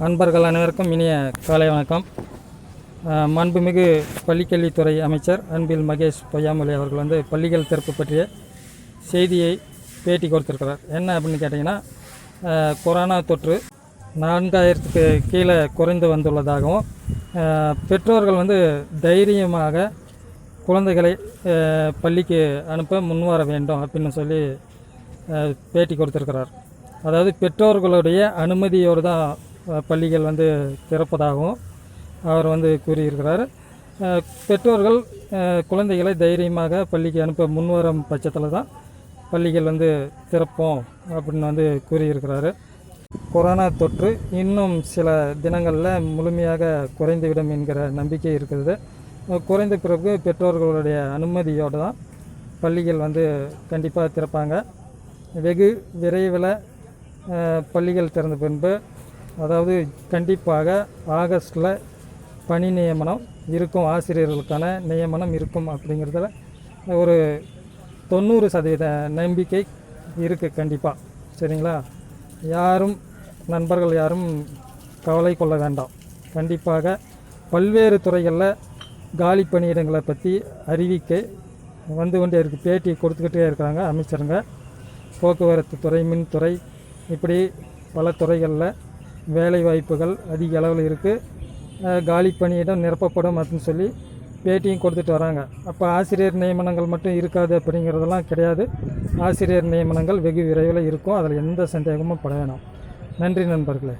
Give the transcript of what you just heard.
அன்பர்கள் அனைவருக்கும் இனிய காலை வணக்கம். அஹ், மாண்புமிகு பள்ளிக்கல்வித்துறை அமைச்சர் அன்பில் மகேஷ் பொய்யாமொழி அவர்கள் வந்து பள்ளிகள் திறப்பு பற்றிய செய்தியை பேட்டி கொடுத்துருக்கிறார். என்ன அப்படின்னு கேட்டிங்கன்னா கொரோனா தொற்று நான்காயிரத்துக்கு கீழே குறைந்து வந்துள்ளதாகவும் பெற்றோர்கள் வந்து தைரியமாக குழந்தைகளை பள்ளிக்கு அனுப்ப முன்வர வேண்டும் அப்படின்னு சொல்லி பேட்டி கொடுத்துருக்கிறார். அதாவது பெற்றோர்களுடைய அனுமதியோடு தான் பள்ளிகள் வந்து திறப்பதாகவும் அவர் வந்து கூறியிருக்கிறார். பெற்றோர்கள் குழந்தைகளை தைரியமாக பள்ளிக்கு அனுப்ப முன்வரும் பட்சத்தில் தான் பள்ளிகள் வந்து திறப்போம் அப்படின்னு வந்து கூறியிருக்கிறாரு. கொரோனா தொற்று இன்னும் சில தினங்களில் முழுமையாக குறைந்துவிடும் என்கிற நம்பிக்கை இருக்கிறது. குறைந்த பிறகு பெற்றோர்களுடைய அனுமதியோடு தான் பள்ளிகள் வந்து கண்டிப்பாக திறப்பாங்க. வெகு விரைவில் பள்ளிகள் திறந்த பின்பு அதாவது கண்டிப்பாக ஆகஸ்டில் பணி நியமனம் இருக்கும் ஆசிரியர்களுக்கான நியமனம் இருக்கும் அப்படிங்கிறதுல ஒரு தொண்ணூறு சதவீத நம்பிக்கை இருக்குது கண்டிப்பாக சரிங்களா? யாரும் நண்பர்கள் யாரும் கவலை கொள்ள வேண்டாம். கண்டிப்பாக பல்வேறு துறைகளில் காலி பணியிடங்களை பற்றி அறிவிக்கை வந்து கொண்டே இருக்குது பேட்டி கொடுத்துக்கிட்டே இருக்கிறாங்க அமைச்சருங்க. போக்குவரத்து துறை மின்துறை இப்படி பல துறைகளில் வேலை வாய்ப்புகள் அதிக அளவில் இருக்குது காலி பணியிடம் நிரப்பப்படும் அப்படின்னு சொல்லி பேட்டியும் கொடுத்துட்டு வராங்க. அப்போ ஆசிரியர் நியமனங்கள் மட்டும் இருக்காது அப்படிங்கிறதெல்லாம் கிடையாது. ஆசிரியர் நியமனங்கள் வெகு விரைவில் இருக்கும். அதில் எந்த சந்தேகமும் பட வேணாம். நன்றி நண்பர்களே.